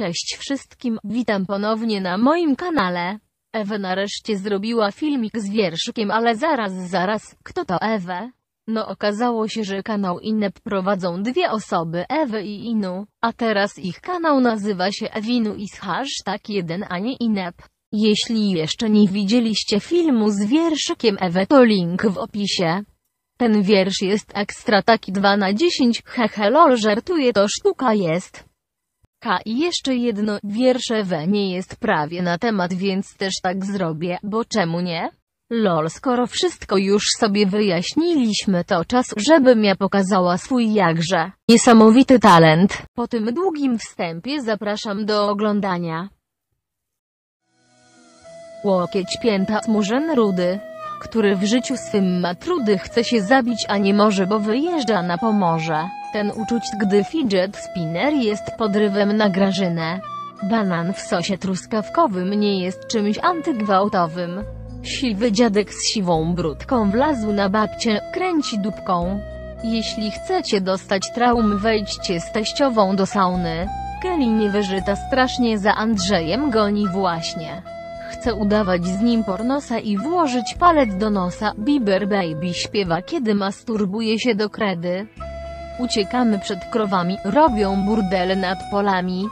Cześć wszystkim, witam ponownie na moim kanale. Ewa nareszcie zrobiła filmik z wierszykiem, ale zaraz, zaraz, kto to Ewe? No okazało się, że kanał Inep prowadzą dwie osoby, Ewy i Inu, a teraz ich kanał nazywa się Ewinu i z hashtag 1, a nie Inep. Jeśli jeszcze nie widzieliście filmu z wierszykiem Ewe, to link w opisie. Ten wiersz jest ekstra taki 2 na 10, hehe lol żartuję to sztuka jest. K i jeszcze jedno, wiersz Ewe nie jest prawie na temat, więc też tak zrobię, bo czemu nie? Lol, skoro wszystko już sobie wyjaśniliśmy, to czas, żebym ja pokazała swój jakże niesamowity talent. Po tym długim wstępie zapraszam do oglądania. Łokieć pięta Murzyn Rudy, który w życiu swym ma trudy, chce się zabić, a nie może, bo wyjeżdża na Pomorze. Ten uczuć, gdy fidget spinner jest podrywem na Grażynę. Banan w sosie truskawkowym nie jest czymś antygwałtowym. Siwy dziadek z siwą brudką wlazł na babcię, kręci dupką. Jeśli chcecie dostać traum, wejdźcie z teściową do sauny. Kelly niewyżyta strasznie za Andrzejem goni właśnie. Chce udawać z nim pornosa i włożyć palec do nosa. Bieber Baby śpiewa kiedy masturbuje się do kredy. Uciekamy przed krowami, robią burdele nad polami.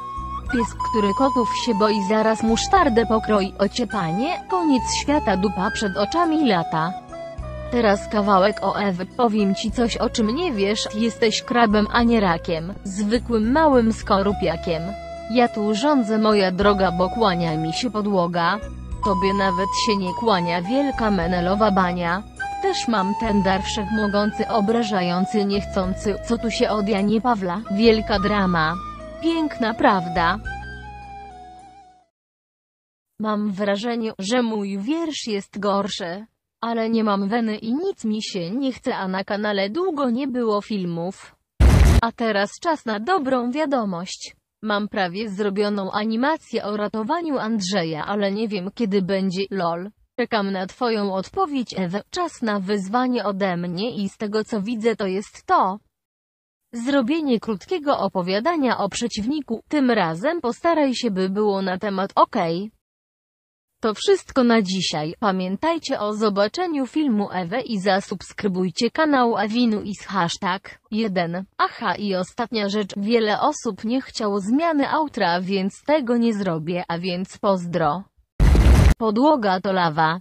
Pies, który kotów się boi zaraz musztardę pokroi. Ociepanie, koniec świata dupa przed oczami lata. Teraz kawałek o Ewy, powiem ci coś o czym nie wiesz, jesteś krabem a nie rakiem, zwykłym małym skorupiakiem. Ja tu rządzę moja droga, bo kłania mi się podłoga. Tobie nawet się nie kłania wielka menelowa bania. Też mam ten dar wszechmogący, obrażający, niechcący, co tu się od Janie Pawla, wielka drama. Piękna prawda. Mam wrażenie, że mój wiersz jest gorszy. Ale nie mam weny i nic mi się nie chce, a na kanale długo nie było filmów. A teraz czas na dobrą wiadomość. Mam prawie zrobioną animację o ratowaniu Andrzeja, ale nie wiem kiedy będzie, lol. Czekam na twoją odpowiedź Ewe. Czas na wyzwanie ode mnie i z tego co widzę to jest to. Zrobienie krótkiego opowiadania o przeciwniku, tym razem postaraj się by było na temat OK. To wszystko na dzisiaj. Pamiętajcie o zobaczeniu filmu Ewe i zasubskrybujcie kanał Awinu i z hashtag 1. Aha i ostatnia rzecz, wiele osób nie chciało zmiany outra, więc tego nie zrobię, a więc pozdro. Podłoga to lawa.